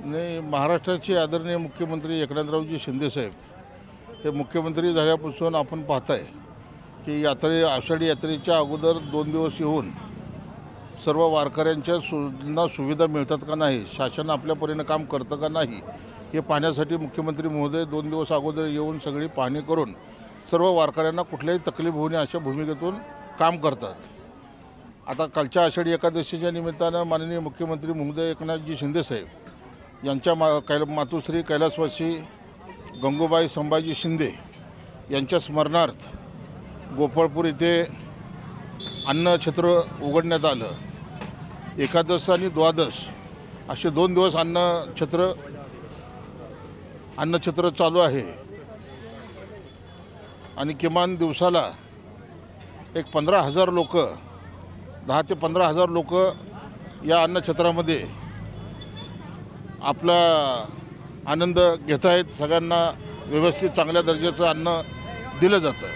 नाही महाराष्ट्राचे आदरणीय मुख्यमंत्री एकनाथरावजी शिंदेसाहेब हे मुख्यमंत्री झाल्यापासून आपण पाहताय की यात्रे आषाढी यात्रेच्या अगोदर दोन दिवस येऊन सर्व वारकऱ्यांच्या सुना सुविधा मिळतात का नाही शासन आपल्या काम करतं का नाही हे पाहण्यासाठी मुख्यमंत्री महोदय दोन दिवस अगोदर येऊन सगळी पाहणी करून सर्व वारकऱ्यांना कुठल्याही तकलीफ होऊ नये अशा भूमिकेतून काम करतात. आता कालच्या आषाढी एकादशीच्या निमित्तानं माननीय मुख्यमंत्री महोदय एकनाथजी शिंदेसाहेब यांच्या मा कैल मातोश्री कैलासवासी गंगूबाई संभाजी शिंदे यांच्या स्मरणार्थ गोपाळपूर येथे अन्नछत्र उघडण्यात आलं. एकादश आणि द्वादश असे दोन दिवस अन्नछत्र अन्नछत्र चालू आहे. आणि किमान दिवसाला एक पंधरा हजार लोक दहा ते पंधरा हजार लोक या अन्नछत्रामध्ये आपला आनंद घेत आहेत. सगळ्यांना व्यवस्थित चांगल्या दर्जाचं अन्न दिलं जातं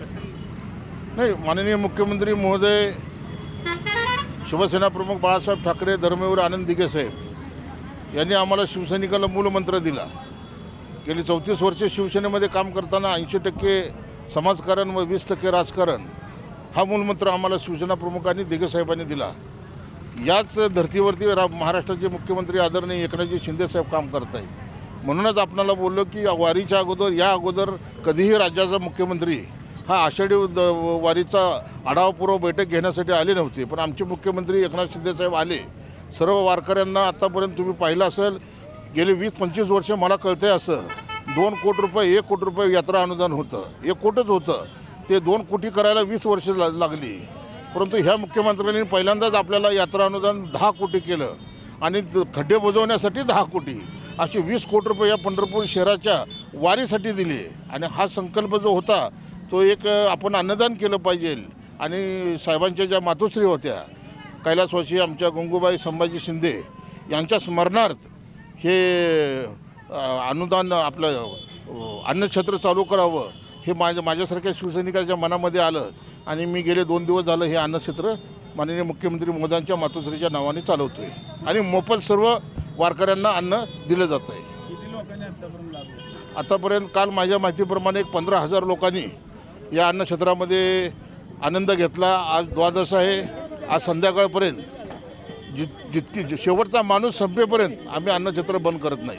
कसे नाही माननीय मुख्यमंत्री महोदय शिवसेना प्रमुख बाळासाहेब ठाकरे धर्मवीर आनंद दिघे साहेब यांनी आम्हाला शिवसैनिकाला मूलमंत्र दिला. गेली चौतीस वर्षे शिवसेनेमध्ये काम करताना ऐंशी टक्के समाजकारण व वीस टक्के राजकारण हा मूलमंत्र आम्हाला शिवसेना प्रमुखांनी दिघे साहेबांनी दिला. याच धर्तीवरती रा महाराष्ट्राचे मुख्यमंत्री आदरणीय एकनाथजी शिंदेसाहेब काम करत आहेत म्हणूनच आपणाला बोललो की वारीच्या अगोदर या अगोदर कधीही राज्याचा मुख्यमंत्री हा आषाढी द- वारीचा आढावापूर्व बैठक घेण्यासाठी आले नव्हते. पण आमचे मुख्यमंत्री एकनाथ शिंदेसाहेब आले. सर्व वारकऱ्यांना आत्तापर्यंत तुम्ही पाहिलं असेल गेले वीस पंचवीस वर्ष मला कळतंय असं. दोन कोटी रुपये एक कोटी रुपये यात्रा अनुदान होतं. एक कोटच होतं. ते दोन कोटी करायला वीस वर्ष ला लागली. परंतु ह्या मुख्यमंत्र्यांनी पहिल्यांदाच आपल्याला यात्रा अनुदान दहा कोटी केलं. आणि द- खड्डे बुजवण्यासाठी दहा कोटी. असे वीस कोटी रुपये या पंढरपूर शहराच्या वारीसाठी दिले. आणि हा संकल्प जो होता तो एक आपण अन्नदान केलं पाहिजे. आणि साहेबांच्या ज्या मातोश्री होत्या कैलासवासी आमच्या गंगूबाई संभाजी शिंदे यांच्या स्मरणार्थ हे अनुदान आपलं अ, अन्नछत्र चालू करावं हे माझ्या माझ्यासारख्या शिवसैनिकाच्या मनामध्ये आलं आणि मी गेले दोन दिवस झालं हे अन्नछत्र माननीय मुख्यमंत्री मोदयांच्या मातोश्रीच्या नावाने चालवतोय. आणि मोफत सर्व वारकऱ्यांना अन्न दिलं जातं आहे? आतापर्यंत काल माझ्या माहितीप्रमाणे एक पंधरा हजार लोकांनी या अन्नक्षेत्रामध्ये आनंद घेतला. आज द्वादश आहे. आज संध्याकाळपर्यंत जित जितकी शेवटचा माणूस संपेपर्यंत आम्ही अन्नछत्र बंद करत नाही.